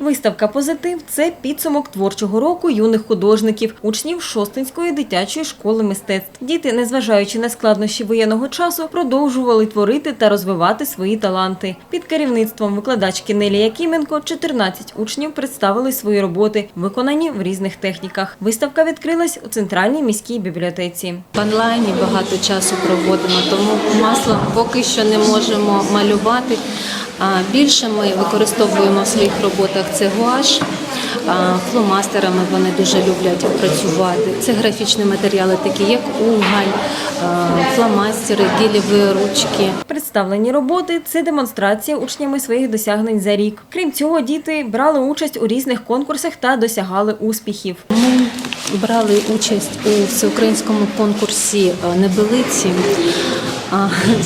Виставка Позитив це підсумок творчого року юних художників, учнів Шостинської дитячої школи мистецтв. Діти, незважаючи на складнощі воєнного часу, продовжували творити та розвивати свої таланти. Під керівництвом викладачки Нелі Якименко 14 учнів представили свої роботи, виконані в різних техніках. Виставка відкрилась у центральній міській бібліотеці. В онлайні багато часу проводимо, тому масло поки що не можемо малювати. А більше ми використовуємо в своїх роботах це гуаш. Фломастерами вони дуже люблять працювати. Це графічні матеріали, такі як угаль, фломастери, гелєві ручки. Представлені роботи це демонстрація учнями своїх досягнень за рік. Крім цього, діти брали участь у різних конкурсах та досягали успіхів. Ми брали участь у всеукраїнському конкурсі небелиці.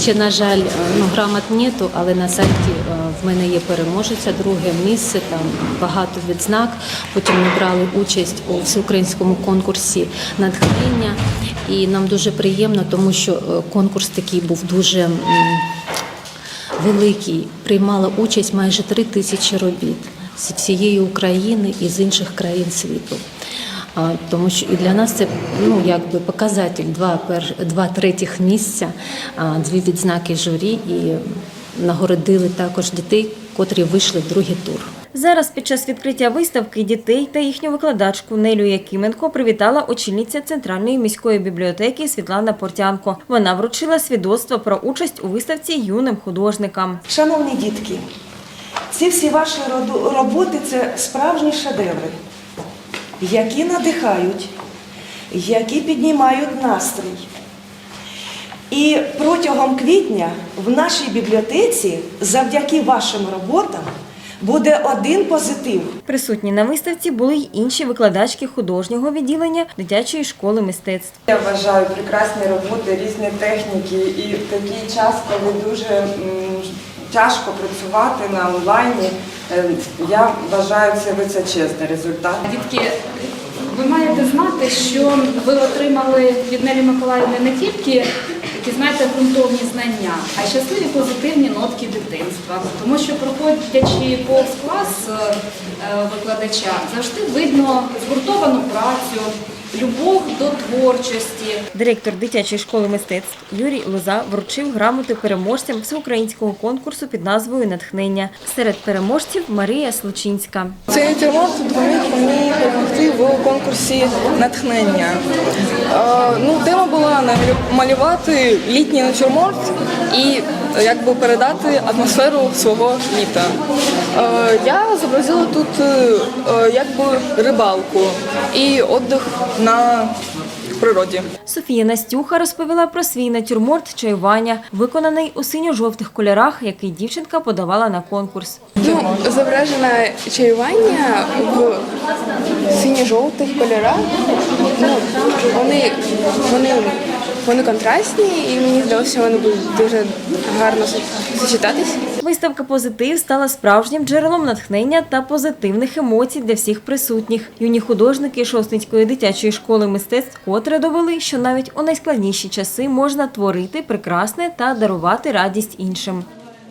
Ще, на жаль, е, ну, грамот нету, але на сайті е, в мене є переможеця, друге місце, там багато відзнак. Потім ми брали участь у всеукраїнському конкурсі натхнення. І нам дуже приємно, тому що е, конкурс такий був дуже великий. Приймала участь майже три тисячі робіт з всієї України і з інших країн світу. А, Тому що і для нас це ну якби показатель два пер два третіх місця, а, дві відзнаки журі і нагородили також дітей, котрі вийшли в другий тур. Зараз під час відкриття виставки дітей та їхню викладачку Нелю Якименко привітала очільниця центральної міської бібліотеки Світлана Портянко. Вона вручила свідоцтво про участь у виставці юним художникам. Шановні дітки, ці всі ваші роду- роботи це справжні шедеври, які надихають, які піднімають настрій. І протягом квітня в нашій бібліотеці завдяки вашим роботам буде один позитив. Присутні на виставці були й інші викладачки художнього відділення дитячої школи мистецтв. Я вважаю прекрасні роботи, різні техніки, і в такий час, коли дуже тяжко працювати на онлайні, е, я вважаю це височезний результат. Дітки, знати, що ви отримали від Нелі Миколаївни не тільки такі, знаєте, ґрунтовні знання, а й щасливі позитивні нотки дитинства. Тому що проходячи повз клас е, е, викладача, завжди видно згуртовану працю, любов до творчості, Директор дитячої школи мистецтв Юрій Лоза вручив грамоти переможцям всеукраїнського конкурсу під назвою Натхнення. Серед переможців Марія Случинська. Цей натюрморт допоміг мені перемогти в конкурсі натхнення. Е, ну, тема була малювати літній натюрморт і якби передати атмосферу свого літа. Е, я зобразила тут е, е, якби рибалку і віддих на природі. Софія Настюха розповіла про свій натюрморт чаювання, виконаний у синьо-жовтих кольорах, який дівчинка подавала на конкурс. Ну, зображено чаювання в синьо-жовтих кольорах. Ну, вони, вони, вони контрастні і мені здалося, вони будуть дуже гарно сочетатись. Виставка Позитив стала справжнім джерелом натхнення та позитивних емоцій для всіх присутніх. Юні художники Шосницької дитячої школи мистецтв котре довели, що навіть у найскладніші часи можна творити прекрасне та дарувати радість іншим.